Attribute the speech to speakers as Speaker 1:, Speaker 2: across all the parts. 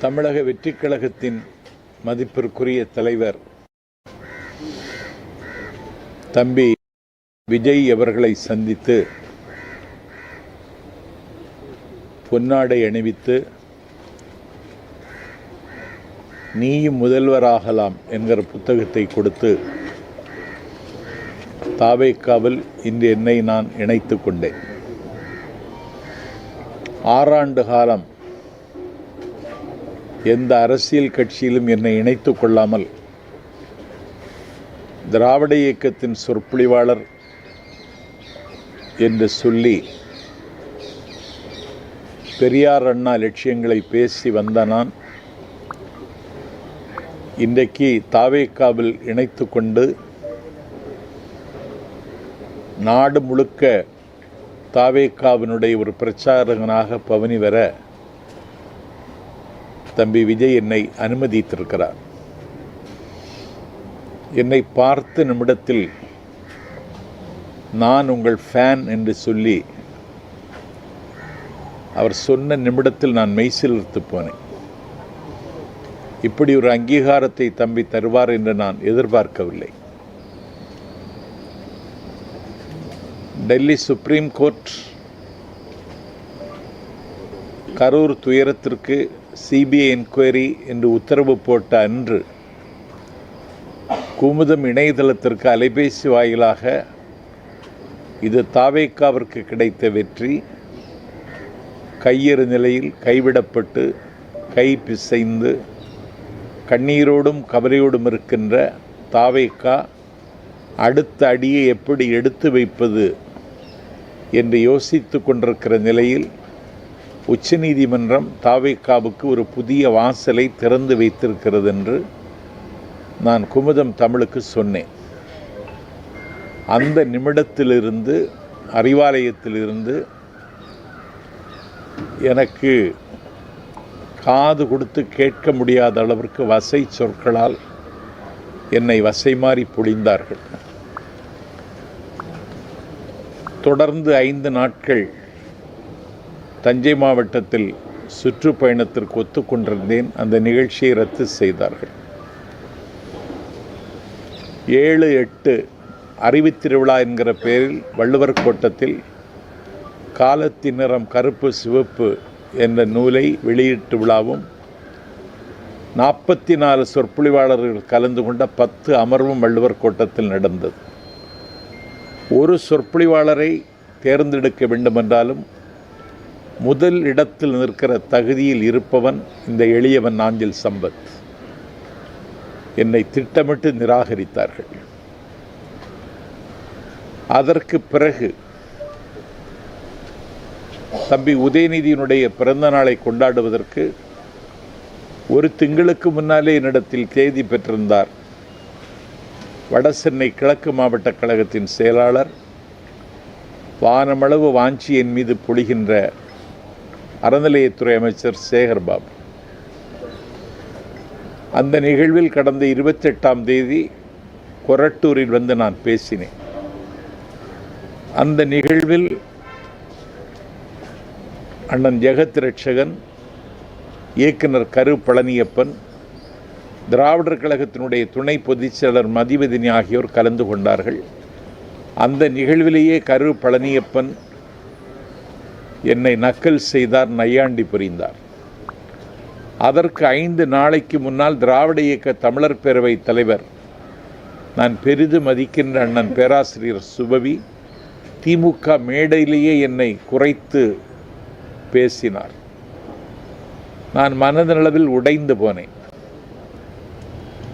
Speaker 1: தமிழக வெற்றிக் கழகத்தின் மதிப்பிற்குரிய தலைவர் தம்பி விஜய் அவர்களை சந்தித்து பொன்னாடை அணிவித்து நீயும் முதல்வராகலாம் என்கிற புத்தகத்தை கொடுத்து தாவேக்காவில் இன்று என்னை நான் இணைத்து கொண்டேன். ஆறாண்டு காலம் எந்த அரசியல் கட்சியிலும் என்னை இணைத்து கொள்ளாமல் திராவிட இயக்கத்தின் சொற்பொழிவாளர் என்று சொல்லி பெரியார் அண்ணா லட்சியங்களை பேசி வந்த நான் இன்றைக்கு தாவேக்காவில் இணைத்து கொண்டு நாடு முழுக்க தாவேக்காவினுடைய ஒரு பிரச்சாரகனாக பவனி வர தம்பி விஜய் என்னை அனுமதித்திருக்கிறார். என்னை பார்த்த நிமிடத்தில் நான் உங்கள் ஃபேன் என்று சொல்லி அவர் சொன்ன நிமிடத்தில் நான் மெய்சிலிருத்து போனேன். இப்படி ஒரு அங்கீகாரத்தை தம்பி தருவார் என்று நான் எதிர்பார்க்கவில்லை. டெல்லி சுப்ரீம் கோர்ட் கரூர் துயரத்திற்கு சிபிஐ என்கொயரி என்று உத்தரவு போட்ட அன்று குமுதம் இணையதளத்திற்கு அலைபேசி வாயிலாக இது தாவேக்காவிற்கு கிடைத்த வெற்றி. கையெறு நிலையில் கைவிடப்பட்டு கை பிசைந்து கண்ணீரோடும் கவலையோடும் இருக்கின்ற தாவேக்கா அடுத்த அடியை எப்படி எடுத்து வைப்பது என்று யோசித்து கொண்டிருக்கிற நிலையில் உச்சநீதிமன்றம் தாவேக்காவுக்கு ஒரு புதிய வாசலை திறந்து வைத்திருக்கிறது என்று நான் குமுதம் தமிழுக்கு சொன்னேன். அந்த நிமிடத்திலிருந்து அறிவாலயத்திலிருந்து எனக்கு காது கொடுத்து கேட்க முடியாத அளவிற்கு வசை சொற்களால் என்னை வசை மாறி பொழிந்தார்கள். தொடர்ந்து ஐந்து நாட்கள் தஞ்சை மாவட்டத்தில் சுற்றுப்பயணத்திற்கு ஒத்துக்கொண்டிருந்தேன். அந்த நிகழ்ச்சியை ரத்து செய்தார்கள். ஏழு எட்டு அறிவித்திருவிழா என்கிற பெயரில் வள்ளுவர் கோட்டத்தில் காலத்தின் நிறம் கருப்பு சிவப்பு என்ற நூலை வெளியீட்டு விழாவும் நாற்பத்தி நாலு சொற்பொழிவாளர்கள் கலந்து கொண்ட பத்து அமர்வும் வள்ளுவர் கோட்டத்தில் நடந்தது. ஒரு சொற்பொழிவாளரை தேர்ந்தெடுக்க வேண்டுமென்றாலும் முதல் இடத்தில் நிற்கிற தகுதியில் இருப்பவன் இந்த எளியவன் நாஞ்சில் சம்பத். என்னை திட்டமிட்டு நிராகரித்தார்கள். அதற்கு பிறகு தம்பி உதயநிதியினுடைய பிறந்த நாளை கொண்டாடுவதற்கு ஒரு திங்களுக்கு முன்னாலே என்னிடத்தில் தேதி பெற்றிருந்தார். வடசென்னை கிழக்கு மாவட்ட கழகத்தின் செயலாளர் வானமளவு வாஞ்சி என் மீது பொழிகின்ற அறநிலையத்துறை அமைச்சர் சேகர்பாபு அந்த நிகழ்வில் கடந்த இருபத்தெட்டாம் தேதி கொரட்டூரில் வந்து நான் பேசினேன். அந்த நிகழ்வில் அண்ணன் ஜெகத் ரட்சகன் இயக்குனர் கரு பழனியப்பன் திராவிடர் கழகத்தினுடைய துணை பொதுச் செயலர் மதிவதினி ஆகியோர் கலந்து கொண்டார்கள். அந்த நிகழ்விலேயே கரு பழனியப்பன் என்னை நக்கல் செய்தார் நையாண்டி புரிந்தார். அதற்கு ஐந்து நாளைக்கு முன்னால் திராவிட இயக்க தமிழர் பேரவை தலைவர் நான் பெரிதும் மதிக்கின்ற அண்ணன் பேராசிரியர் சுபவி திமுக மேடையிலேயே என்னை குறைத்து பேசினார். நான் மனதளவில் உடைந்து போனேன்.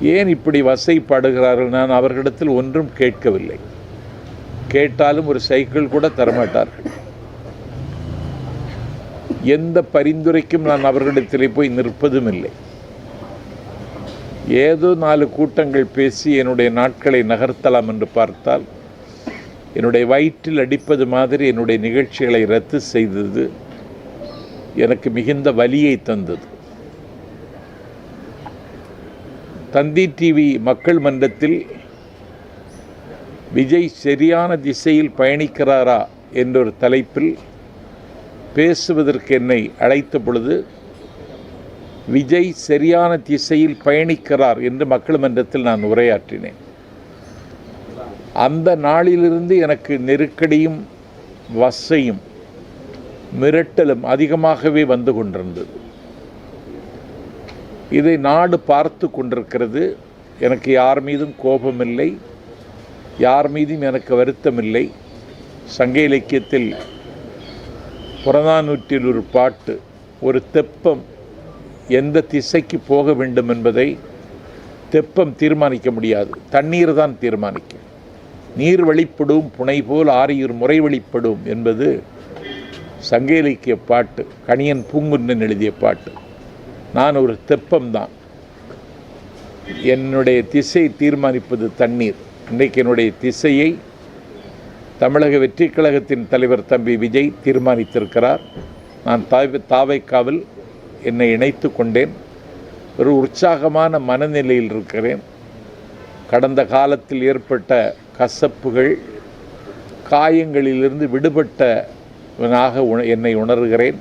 Speaker 1: ஏன் இப்படி வசைப்படுகிறார்கள்? நான் அவர்களிடத்தில் ஒன்றும் கேட்கவில்லை. கேட்டாலும் ஒரு சைக்கிள் கூட தரமாட்டார்கள். எந்த பரிந்துரைக்கும் நான் அவர்களிடத்திலே போய் நிற்பதும் இல்லை ஏதோ நாலு கூட்டங்கள் பேசி என்னுடைய நாட்களை நகர்த்தலாம் என்று பார்த்தால் என்னுடைய வயிற்றில் அடிப்பது மாதிரி என்னுடைய நிகழ்ச்சிகளை ரத்து செய்தது எனக்கு மிகுந்த வலியை தந்தது. தந்தி டிவி மக்கள் மன்றத்தில் விஜய் சரியான திசையில் பயணிக்கிறாரா என்றொரு தலைப்பில் பேசுவதற்கு என்னை அழைத்த பொழுது விஜய் சரியான திசையில் பயணிக்கிறார் என்று மக்கள் மன்றத்தில் நான் உரையாற்றினேன். அந்த நாளிலிருந்து எனக்கு நெருக்கடியும் வசையும் மிரட்டலும் அதிகமாகவே வந்து கொண்டிருந்தது. இதை நாடு பார்த்து கொண்டிருக்கிறது. எனக்கு யார் மீதும் கோபமில்லை. யார் மீதும் எனக்கு வருத்தமில்லை. சங்க இலக்கியத்தில் புறநானூற்றில் ஒரு பாட்டு ஒரு தெப்பம் எந்த திசைக்கு போக வேண்டும் என்பதை தெப்பம் தீர்மானிக்க முடியாது. தண்ணீர் தான் தீர்மானிக்கும். நீர் வழிப்படும் புனை போல் ஆரியூர் முறை வழிப்படும் என்பது சங்க இலக்கிய பாட்டு கணியன் பூங்குன்னன் எழுதிய பாட்டு. நான் ஒரு தெப்பம்தான் என்னுடைய திசை தீர்மானிப்பது தண்ணீர். இன்றைக்கு என்னுடைய திசையை தமிழக வெற்றிக் கழகத்தின் தலைவர் தம்பி விஜய் தீர்மானித்திருக்கிறார். நான் தாய் தாவைக்காவில் என்னை இணைத்து கொண்டேன். ஒரு உற்சாகமான மனநிலையில் இருக்கிறேன். கடந்த காலத்தில் ஏற்பட்ட கசப்புகள் காயங்களிலிருந்து விடுபட்டவனாக உண என்னை உணர்கிறேன்.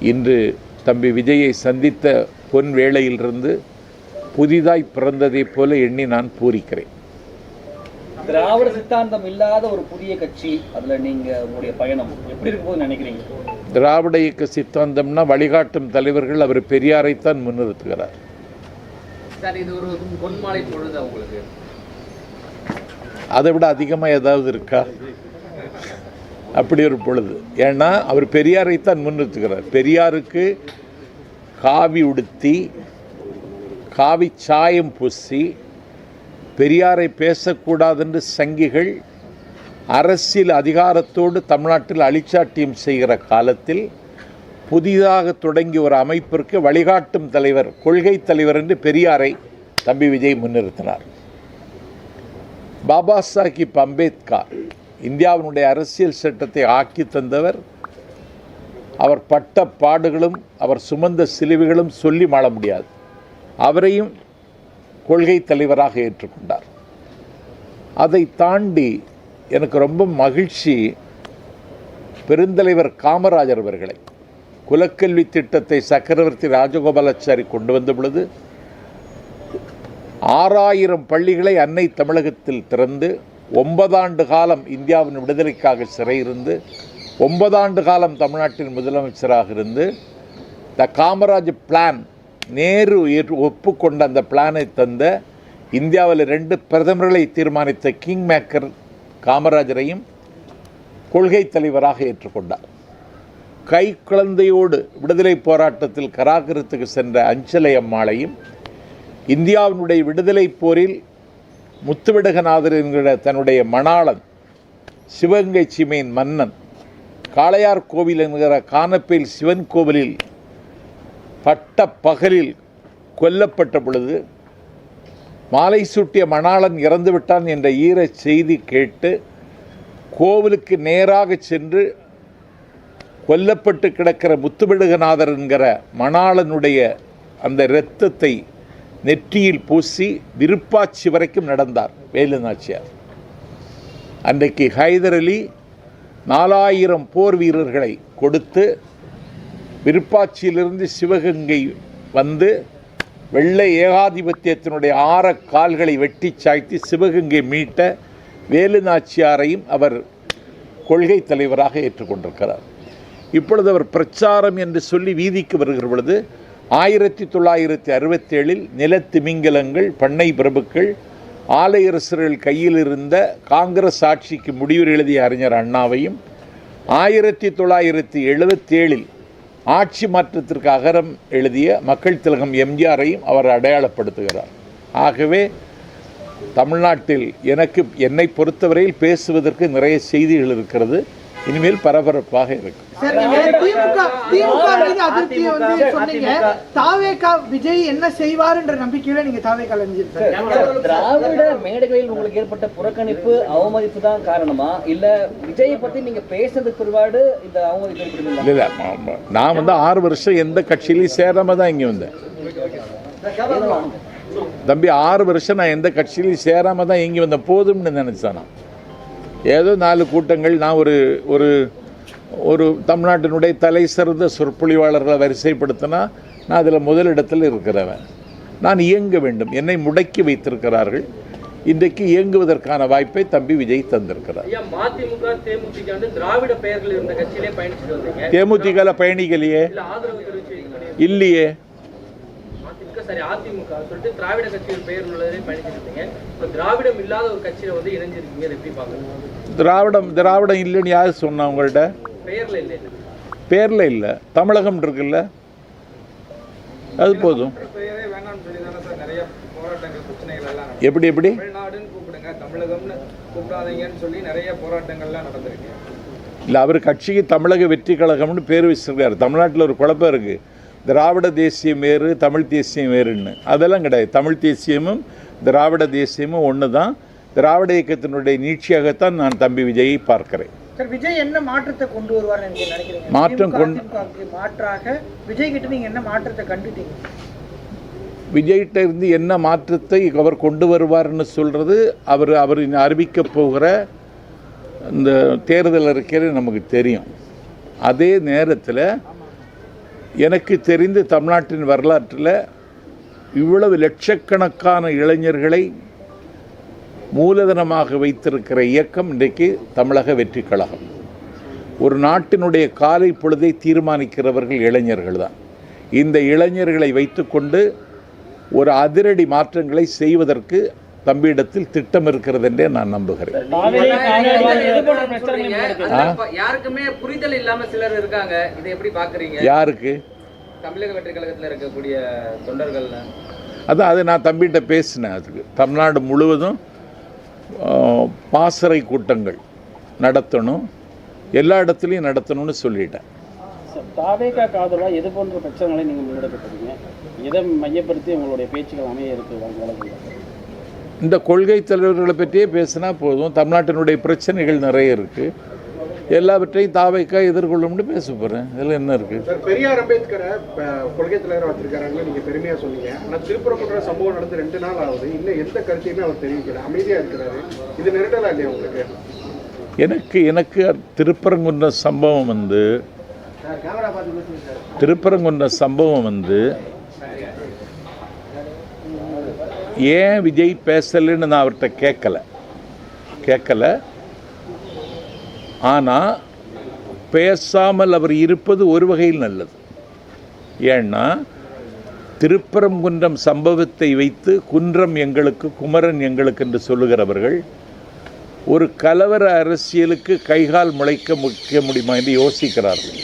Speaker 1: இன்று தம்பி விஜயை சந்தித்த பொன் வேளையிலிருந்து புதிதாய் பிறந்ததைப் போல எண்ணி நான் பூரிக்கிறேன்.
Speaker 2: திராவிட சித்தாந்தம் இல்லாத ஒரு புதிய கட்சி அதுல நீங்க உங்களுடைய பயணம் எப்படி இருக்க போகுதுன்னு நினைக்கிறீங்க?
Speaker 1: திராவிட இயக்க சித்தாந்தம்னா வழிகாட்டும் தலைவர்கள் அவர் பெரியாரைத்தான் முன்னிறுத்துகிறார்.
Speaker 3: சார் இது ஒரு பொன்மாலை பொழுது உங்களுக்கு?
Speaker 1: அதை விட அதிகமாக ஏதாவது இருக்கா? அப்படி ஒரு பொழுது. ஏன்னா அவர் பெரியாரைத்தான் முன்னிறுத்துகிறார். பெரியாருக்கு காவி உடுத்தி காவி சாயம் பூசி பெரியாரை பேசக்கூடாதென்று சங்கிகள் அரசியல் அதிகாரத்தோடு தமிழ்நாட்டில் அழிச்சாட்டியம் செய்கிற காலத்தில் புதிதாக தொடங்கிய ஒரு அமைப்பிற்கு வழிகாட்டும் தலைவர் கொள்கை தலைவர் என்று பெரியாரை தம்பி விஜய் முன்னிறுத்தினார். பாபா சாஹிப் அம்பேத்கர் இந்தியாவினுடைய அரசியல் சட்டத்தை ஆக்கி தந்தவர். அவர் பட்ட பாடுகளும் அவர் சுமந்த சிலுவைகளும் சொல்லி மாள முடியாது. அவரையும் கொள்கை தலைவராக ஏற்றுக்கொண்டார். அதை தாண்டி எனக்கு ரொம்ப மகிழ்ச்சி பெருந்தலைவர் காமராஜர் அவர்களை குலக்கல்வி திட்டத்தை சக்கரவர்த்தி ராஜகோபாலாச்சாரி கொண்டு வந்த பொழுது ஆறாயிரம் பள்ளிகளை அன்னை தமிழகத்தில் திறந்து ஒன்பதாண்டு காலம் இந்தியாவின் விடுதலைக்காக சிறையிருந்து ஒன்பதாண்டு காலம் தமிழ்நாட்டின் முதலமைச்சராக இருந்து த காமராஜ் பிளான் நேரு ஏற்று ஒப்புக்கொண்ட அந்த பிளானை தந்த இந்தியாவில் ரெண்டு பிரதமர்களை தீர்மானித்த கிங் மேக்கர் காமராஜரையும் கொள்கை தலைவராக ஏற்றுக்கொண்டார். கை குழந்தையோடு விடுதலை போராட்டத்தில் கராகரத்துக்கு சென்ற அஞ்சலை அம்மாளையும் இந்தியாவினுடைய விடுதலை போரில் முத்துவிடகநாதர் என்கிற தன்னுடைய மணாளன் சிவகங்கை சீமையின் மன்னன் காளையார் கோவில் என்கிற கானப்பேல் சிவன் கோவிலில் பட்ட பகலில் கொல்லப்பட்ட பொழுது மாலை சூட்டிய மணாளன் இறந்துவிட்டான் என்ற ஈர செய்தி கேட்டு கோவிலுக்கு நேராக சென்று கொல்லப்பட்டு கிடக்கிற முத்துவிடுகநாதர் என்கிற மணாளனுடைய அந்த இரத்தத்தை நெற்றியில் பூசி விருப்பாச்சி வரைக்கும் நடந்தார் வேலு நாச்சியார் அன்றைக்கு ஹைதர் அலி நாலாயிரம் போர் வீரர்களை கொடுத்து விருப்பாட்சியிலிருந்து சிவகங்கை வந்து வெள்ளை ஏகாதிபத்தியத்தினுடைய ஆற கால்களை வெட்டி சாய்த்து சிவகங்கை மீட்ட வேலு நாச்சியாரையும் அவர் கொள்கை தலைவராக ஏற்றுக்கொண்டிருக்கிறார். இப்பொழுது அவர் பிரச்சாரம் என்று சொல்லி வீதிக்கு வருகிற பொழுது ஆயிரத்தி தொள்ளாயிரத்தி அறுபத்தேழில் நிலத்திமிங்கலங்கள் பண்ணை பிரபுக்கள் ஆலையரசர்கள் கையில் இருந்த காங்கிரஸ் ஆட்சிக்கு முடிவு எழுதிய அறிஞர் அண்ணாவையும் ஆயிரத்தி தொள்ளாயிரத்தி எழுபத்தேழில் ஆட்சி மாற்றத்திற்கு அகரம் எழுதிய மக்கள் திலகம் எம்ஜிஆரையும் அவர் அடையாளப்படுத்துகிறார். ஆகவே தமிழ்நாட்டில் எனக்கு என்னை பொறுத்தவரையில் பேசுவதற்கு நிறைய செய்திகள் இருக்கிறது. இனிமேல் பரபரப்பாக இருக்கும்.
Speaker 4: சார் நீங்க திமுக திமுக மீது அதிருப்தியை வந்து சொன்னீங்க. தாவேகா விஜய் என்ன செய்வாருன்ற நம்பிக்கையில நீங்க அணிஞ்சிருக்காரு
Speaker 2: திராவிட மேடைகளில் உங்களுக்கு ஏற்பட்ட புறக்கணிப்பு அவமதிப்பு தான் காரணமா? இல்ல விஜயை பத்தி நீங்க பேசுறதுக்கு பிற்பாடு இந்த அவமதிப்பு
Speaker 1: இல்லை நான் வந்து ஆறு வருஷம் எந்த கட்சியிலையும் சேராம தான் இங்கே வந்தேன்? தம்பி ஆறு வருஷம் நான் எந்த கட்சியிலையும் சேராம தான் இங்கே வந்தேன். போதும்னு நினச்சேன்? நான் ஏதோ நாலு கூட்டங்கள் நான் ஒரு ஒரு ஒரு தமிழ்நாட்டினுடைய தலை சிறந்த சொற்பொழிவாளர்களை வரிசைப்படுத்தினா நான் அதில் முதலிடத்தில் இருக்கிறவன். நான் இயங்க வேண்டும். என்னை முடக்கி வைத்திருக்கிறார்கள். இன்றைக்கு இயங்குவதற்கான வாய்ப்பை தம்பி விஜய் தந்திருக்கிறார்.
Speaker 3: தேமுதிக பண்ணி-
Speaker 1: இல்லையே.
Speaker 3: சரி அதிமுக சொல்லிட்டு திராவிட கட்சியின் பெயர் உள்ளதே பயணிச்சுட்டு இருந்தீங்க இப்ப திராவிடம் இல்லாத ஒரு கட்சியில வந்து இணைஞ்சிருக்கீங்க எப்படி பாக்குறீங்க
Speaker 1: திராவிடம் திராவிடம் இல்லைன்னு யார் சொன்னா உங்கள்கிட்ட
Speaker 3: பெயர்ல இல்லை.
Speaker 1: பேரில் இல்லை. தமிழகம் இருக்குல்ல? அது போதும். எப்படி எப்படி? இல்லை அவர் கட்சிக்கு தமிழக வெற்றி கழகம்னு பேர் வச்சிருக்காரு தமிழ்நாட்டில் ஒரு குழப்பம் இருக்குது திராவிட தேசியம் வேறு தமிழ் தேசியம் வேறுன்னு. அதெல்லாம் கிடையாது. தமிழ் தேசியமும் திராவிட தேசியமும் ஒன்று தான் திராவிட இயக்கத்தினுடைய நீட்சியாகத்தான் நான் தம்பி விஜயை பார்க்கிறேன்.
Speaker 4: சார் விஜய் என்ன மாற்றத்தை கொண்டு நினைக்கிறீங்க?
Speaker 1: மாற்றம் கொண்டு-
Speaker 4: மாற்றாக விஜய் கிட்ட நீங்க என்ன மாற்றத்தை கண்டுட்டீங்க?
Speaker 1: விஜய்கிட்ட இருந்து என்ன மாற்றத்தை அவர் கொண்டு வருவார்னு சொல்கிறது அவர் அவர் அறிவிக்க போகிற இந்த தேர்தல் அறிக்கையில் நமக்கு தெரியும். அதே நேரத்தில் எனக்கு தெரிந்து தமிழ்நாட்டின் வரலாற்றில் இவ்வளவு லட்சக்கணக்கான இளைஞர்களை மூலதனமாக வைத்திருக்கிற இயக்கம் இன்றைக்கு தமிழக வெற்றி கழகம். ஒரு நாட்டினுடைய காலை பொழுதை தீர்மானிக்கிறவர்கள் இளைஞர்கள் தான். இந்த இளைஞர்களை வைத்துக்கொண்டு ஒரு அதிரடி மாற்றங்களை செய்வதற்கு தம்பியிடத்தில் திட்டம் இருக்கிறது என்றே நான் நம்புகிறேன்.
Speaker 3: யாருக்குமே புரிதல் இல்லாம சிலர் இருக்காங்க. இதை எப்படி பாக்குறீங்க?
Speaker 1: யாருக்கு?
Speaker 3: தமிழக வெற்றி கழகத்துல இருக்கக்கூடிய தொண்டர்கள்ல.
Speaker 1: அதான் அது நான் தம்பிகிட்ட பேசினேன் அதுக்கு. தமிழ்நாடு முழுவதும் பாசறை கூட்டங்கள் நடத்தணும். எல்லா இடத்துலையும் நடத்தணும்னு சொல்லிட்டேன்.
Speaker 5: தாவேகா காதலா எது போன்ற பிரச்சனைகளை நீங்கள் முன்னெடுக்கப்பட்டீங்க எதை மையப்படுத்தி உங்களுடைய பேச்சுகள் அமைய இருக்கு?
Speaker 1: இந்த கொள்கை தலைவர்களை பற்றியே பேசினா போதும். தமிழ்நாட்டினுடைய பிரச்சனைகள் நிறைய இருக்குது எல்லாவற்றையும் தாவைக்கா எதிர்கொள்ளும்னு பேச போகிறேன் இதில் என்ன இருக்குது
Speaker 6: பெரியார் அம்பேத்கரை கொள்கை தலைவராக வச்சிருக்காருன்னு நீங்க பெருமையா சொன்னீங்க. ஆனா திருப்பரங்குன்ற சம்பவம் நடந்து ரெண்டு நாள் ஆகுது. இன்னும் எந்த கருத்தையுமே அவர் தெரிவிக்கல. அமைதியா இருக்கிறாரு. இது நெருடலா இல்லையா உங்களுக்கு?
Speaker 1: எனக்கு எனக்கு திருப்பரங்குன்ற சம்பவம் வந்து திருப்பரங்குன்ற சம்பவம் வந்து ஏன் விஜய் பேசலைன்னு நான் அவர்கிட்ட கேட்கலை. கேட்கல. ஆனால் பேசாமல் அவர் இருப்பது ஒரு வகையில் நல்லது. ஏன்னா திருப்பரங்குன்றம் சம்பவத்தை வைத்து குன்றம் எங்களுக்கு குமரன் எங்களுக்கு என்று சொல்லுகிறவர்கள் ஒரு கலவர அரசியலுக்கு கைகால் முளைக்க முக்க முடியுமா என்று யோசிக்கிறார்கள்.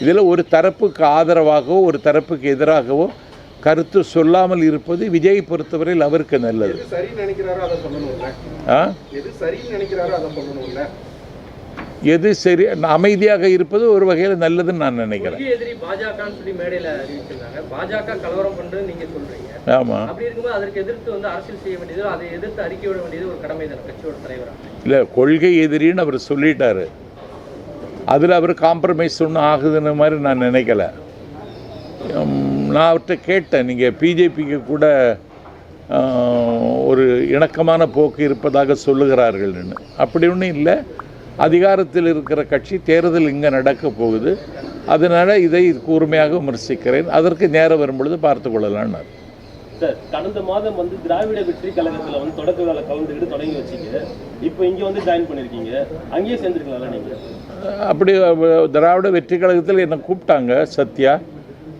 Speaker 1: இதில் ஒரு தரப்புக்கு ஆதரவாகவோ ஒரு தரப்புக்கு எதிராகவோ கருத்து சொல்லாமல் இருப்பது விஜய் பொறுத்தவரையில் அவருக்கு நல்லது.
Speaker 6: எது சரின்னு நினைக்கிறாரோ அதை சொல்லணும்ல
Speaker 1: ஆ?
Speaker 6: எது சரின்னு நினைக்கிறாரோ அதை சொல்லணும்ல
Speaker 1: எது சரி அமைதியாக இருப்பது ஒரு வகையில் நல்லதுன்னு நான் நினைக்கிறேன்.
Speaker 3: கொள்கை எதிரி பாஜகன்னு சொல்லி மேடையில அறிவிச்சிருந்தாங்க பாஜக கலவரம் பண்றது நீங்க சொல்றீங்க.
Speaker 1: ஆமாம்
Speaker 3: அப்படி இருக்கும்போது அதற்கு எதிர்த்து வந்து அரசியல் செய்ய வேண்டியது அதை எதிர்த்து அறிக்கை விட வேண்டியது ஒரு கடமை தானே கட்சியோட தலைவரா?
Speaker 1: இல்லை கொள்கை எதிரின்னு அவர் சொல்லிட்டாரு. அதில் அவர் காம்ப்ரமைஸ் ஒன்றும் ஆகுதுன்னு மாதிரி நான் நினைக்கல. நான் அவர்கிட்ட கேட்டேன் நீங்கள் பிஜேபிக்கு கூட ஒரு இணக்கமான போக்கு இருப்பதாக சொல்லுகிறார்கள்னு அப்படி ஒன்றும் இல்லை. அதிகாரத்தில் இருக்கிற கட்சி தேர்தல் இங்கே நடக்க போகுது. அதனால் இதை கூர்மையாக விமர்சிக்கிறேன். அதற்கு நேரம் வரும்பொழுது பார்த்து கொள்ளலான்னார்.
Speaker 5: சார் கடந்த மாதம் வந்து திராவிட வெற்றி கழகத்துல வந்து தொடக்க வேலை கலந்துக்கிட்டு தொடங்கி வச்சீங்க. இப்போ இங்க வந்து ஜாயின் பண்ணிருக்கீங்க. அங்கேயே சேர்ந்துருக்கலாம்ல நீங்க?
Speaker 1: அப்படி திராவிட வெற்றி கழகத்தில் என்னை கூப்பிட்டாங்க சத்யா.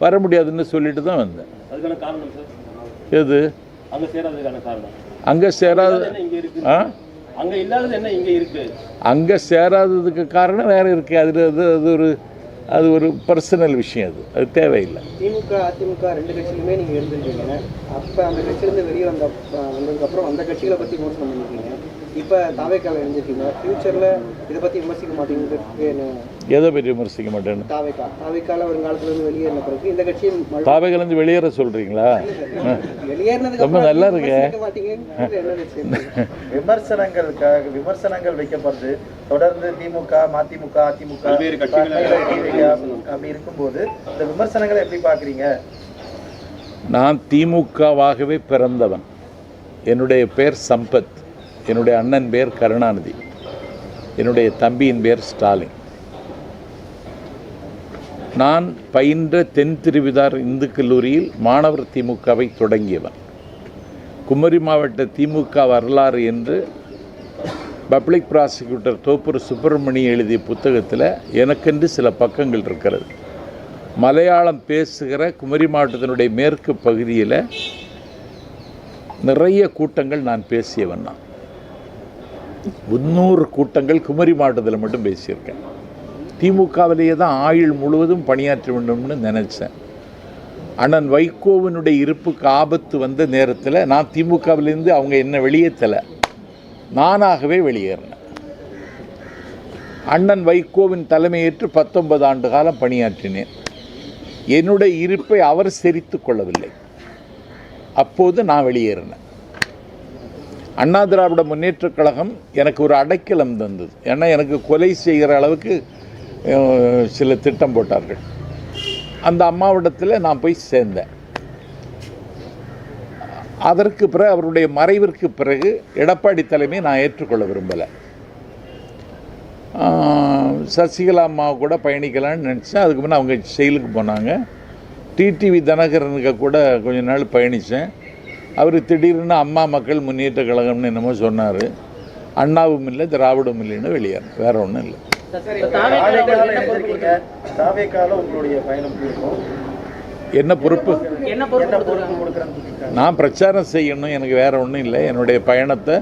Speaker 1: வர முடியாதுன்னு சொல்லிட்டு தான் வந்தேன்.
Speaker 5: அதுக்கான காரணம் சார்?
Speaker 1: எது?
Speaker 5: அங்க சேராததுக்கான காரணம்.
Speaker 1: அங்கே சேராத
Speaker 5: என்ன இங்க இருக்கு?
Speaker 1: ஆ?
Speaker 5: அங்க இல்லாதது என்ன இங்க இருக்கு?
Speaker 1: அங்கே சேராததுக்கு காரணம் வேறு இருக்குது அது அது அது ஒரு அது ஒரு பர்சனல் விஷயம் அது. அது தேவையில்லை.
Speaker 7: திமுக அதிமுக ரெண்டு கட்சியிலுமே நீங்கள் இருந்திருக்கீங்க அப்போ அந்த கட்சியிலேருந்து வெளியே வந்த வந்ததுக்கப்புறம் அந்த கட்சிகளை பற்றி விமர்சனம் பண்ணியிருக்கீங்க இப்போ தாவேக்கால இருந்திருக்கீங்க ஃப்யூச்சரில் இதை பற்றி விமர்சிக்க மாட்டீங்கிறதுக்கு என்ன
Speaker 1: எதை பற்றி விமர்சிக்க மாட்டேன்னு?
Speaker 7: தாவேக்கா. தாவேக்கால வருங்காலத்துலேருந்து வெளியேறின பிறகு இந்த கட்சியை மறு-
Speaker 1: தாவைகலேருந்து வெளியேற சொல்கிறீங்களா ரொம்ப நல்லா இருக்கு.
Speaker 8: விமர்சனங்களுக்காக விமர்சனங்கள் வைக்கப்படுது. தொடர்ந்து திமுக மதிமுக அதிமுக அப்படி இருக்கும்போது இந்த விமர்சனங்களை எப்படி பாக்குறீங்க
Speaker 1: நான் திமுகவாகவே பிறந்தவன். என்னுடைய பேர் சம்பத். என்னுடைய அண்ணன் பேர் கருணாநிதி. என்னுடைய தம்பியின் பேர் ஸ்டாலின். நான் பயின்ற தென் திருவிதார் இந்து கல்லூரியில் மாணவர் திமுகவை தொடங்கியவன். குமரி மாவட்ட திமுக வரலாறு என்று பப்ளிக் ப்ராசிக்யூட்டர் தோப்பூர் சுப்பிரமணி எழுதிய புத்தகத்தில் எனக்கென்று சில பக்கங்கள் இருக்கிறது. மலையாளம் பேசுகிற குமரி மாவட்டத்தினுடைய மேற்கு பகுதியில் நிறைய கூட்டங்கள் நான் பேசியவன் நான். முந்நூறு கூட்டங்கள் குமரி மாவட்டத்தில் மட்டும் பேசியிருக்கேன். திமுகவிலேயே தான் ஆயுள் முழுவதும் பணியாற்ற வேண்டும்னு நினச்சேன். அண்ணன் வைகோவினுடைய இருப்புக்கு ஆபத்து வந்த நேரத்தில் நான் திமுகவிலேருந்து அவங்க என்ன வெளியேற்றலை நானாகவே வெளியேறினேன். அண்ணன் வைகோவின் தலைமையேற்று பத்தொன்பது ஆண்டு காலம் பணியாற்றினேன். என்னுடைய இருப்பை அவர் செறித்து கொள்ளவில்லை. அப்போது நான் வெளியேறினேன். அண்ணா திராவிட முன்னேற்றக் கழகம் எனக்கு ஒரு அடைக்கலம் தந்தது. ஏன்னா எனக்கு கொலை செய்கிற அளவுக்கு சில திட்டம் போட்டார்கள். அந்த அம்மாவிடத்தில் நான் போய் சேர்ந்தேன். அதற்கு பிறகு அவருடைய மறைவிற்கு பிறகு எடப்பாடி தலைமையை நான் ஏற்றுக்கொள்ள விரும்பலை. சசிகலா அம்மா கூட பயணிக்கலான்னு நினச்சேன். அதுக்கு முன்னே அவங்க செயலுக்கு போனாங்க. டிடிவி தினகரனுக்கு கூட கொஞ்ச நாள் பயணித்தேன் அவர் திடீர்னு அம்மா மக்கள் முன்னேற்ற கழகம்னு என்னமோ சொன்னார். அண்ணாவும் இல்லை திராவிடமும் இல்லைன்னு வெளியேறேன். வேறு ஒன்றும் இல்லை. என்ன பொறுப்பு நான் பிரச்சாரம் செய்யணும் எனக்கு வேற ஒன்றும் இல்லை. என்னுடைய பயணத்தை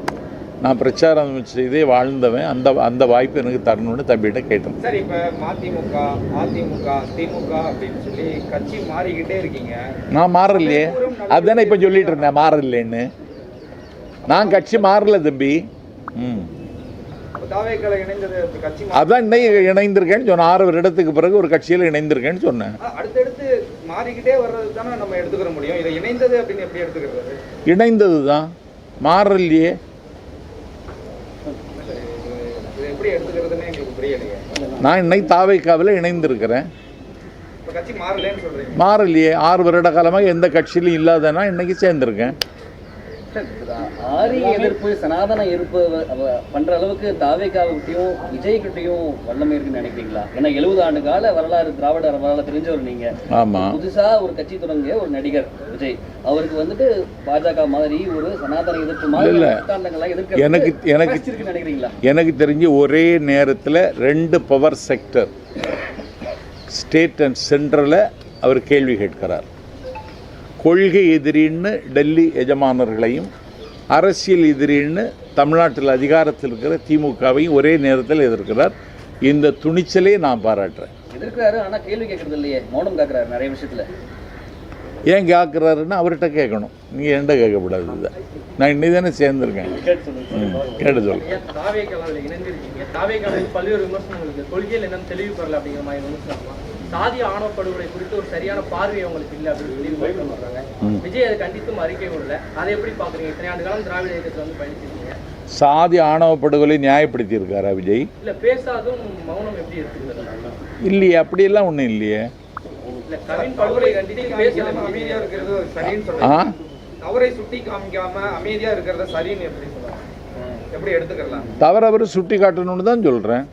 Speaker 1: நான் பிரச்சாரம் செய்தே வாழ்ந்தவன். அந்த அந்த வாய்ப்பு எனக்கு தரணும்னு தம்பிகிட்ட கேட்டேன்.
Speaker 9: சார் இப்ப மதிமுக அதிமுக திமுக அப்படின்னு சொல்லி கட்சி மாறிக்கிட்டே இருக்கீங்க.
Speaker 1: நான் மாறலையே. அதுதானே இப்போ சொல்லிட்டு இருந்தேன் மாறலைன்னு நான் கட்சி மாறல தம்பி. ம்
Speaker 9: தாவேக்கால இணைந்தது இப்ப கட்சி மா-
Speaker 1: அதான் இன்னைக்கு இணைந்திருக்கேன்னு சொன்னேன் ஆறு வருடத்துக்கு பிறகு ஒரு கட்சியில் இணைந்திருக்கேன்னு சொன்னேன்.
Speaker 9: அ- அடுத்தடுத்து மாறிக்கிட்டே வர்றது தானே நம்ம எடுத்துக்கிற முடியும். இதை இணைந்தது அப்படின்னு எப்படி எடுத்துக்கிறது?
Speaker 1: இணைந்தது தான் மாறலையே.
Speaker 9: இது எப்படி எடுத்துக்கிறதுன்னு எங்களுக்கு புரியலையே.
Speaker 1: நான் இன்னைக்கு தாவைக்காவில் இணைந்திருக்கிறேன். மாறலையே. ஆறு வருட காலமாக எந்த கட்சியிலும் இல்லாதனா இன்னைக்கு சேர்ந்திருக்கேன்.
Speaker 2: ஆரிய எதிர்ப்பு சனாதன எதிர்ப்பு பண்ற அளவுக்கு தாவேக்காவுக்கிட்டையும் விஜய்கிட்டையும் வல்லமை இருக்குன்னு நினைக்கிறீங்களா? ஏன்னா எழுபது ஆண்டு கால வரலாறு திராவிட வரலாறு தெரிஞ்சவர் நீங்க.
Speaker 1: ஆமாம்
Speaker 2: புதுசா ஒரு கட்சி தொடங்கிய ஒரு நடிகர் விஜய். அவருக்கு வந்துட்டு பாஜக மாதிரி ஒரு சனாதன எதிர்ப்பு மாதிரி எதிர்க்க
Speaker 1: எனக்கு எனக்கு
Speaker 2: நினைக்கிறீங்களா?
Speaker 1: எனக்கு தெரிஞ்சு ஒரே நேரத்தில் ரெண்டு பவர் செக்டர் ஸ்டேட் அண்ட் சென்ட்ரலில் அவர் கேள்வி கேட்கிறார். கொள்கை எதிரின்னு டெல்லி எஜமானர்களையும் அரசியல் எதிரின்னு தமிழ்நாட்டில் அதிகாரத்தில் இருக்கிற திமுகவையும் ஒரே நேரத்தில் எதிர்க்கிறார். இந்த துணிச்சலே நான் பாராட்டுறேன்.
Speaker 2: எதிர்க்கிறாரு ஆனால் கேள்வி கேட்கறது இல்லையே. மௌனம் காக்குறாரு நிறைய விஷயத்தில்.
Speaker 1: ஏன் கேட்குறாருன்னு அவர்கிட்ட கேட்கணும். நீங்கள் என்கிட்ட கேட்கக்கூடாது இதை. நான் இன்னைக்கு தானே சேர்ந்துருக்கேன். கேட்டு சொல்லு.
Speaker 3: ஐயா, தாவே கலாவில் இணைந்திருக்கீங்க? தாவே கலாவில் பல்வேறு விமர்சனங்கள் இருக்கு கொள்கையில் என்னன்னு தெளிவு பெறல அப்படிங்கிற மாதிரி விமர்சனம்? சாதிய ஆணவ படுகொலை குறித்து ஒரு சரியான பார்வை அவங்களுக்கு இல்லை அப்படின்னு சொல்லி பண்றாங்க. விஜய் அதை கண்டித்தும் அறிக்கை விடல. அதை எப்படி பாக்குறீங்க இத்தனை ஆண்டு காலம் திராவிட இயக்கத்தில் வந்து பயணிச்சிருக்கீங்க.
Speaker 1: சாதி ஆணவ படுகொலை நியாயப்படுத்தியிருக்காரா விஜய்?
Speaker 3: இல்ல பேசாதும் மௌனம் எப்படி இருக்குது
Speaker 1: இல்லையே அப்படியெல்லாம் ஒன்றும் இல்லையே. தவறவர் சுட்டி காட்டணும்னு தான் சொல்கிறேன்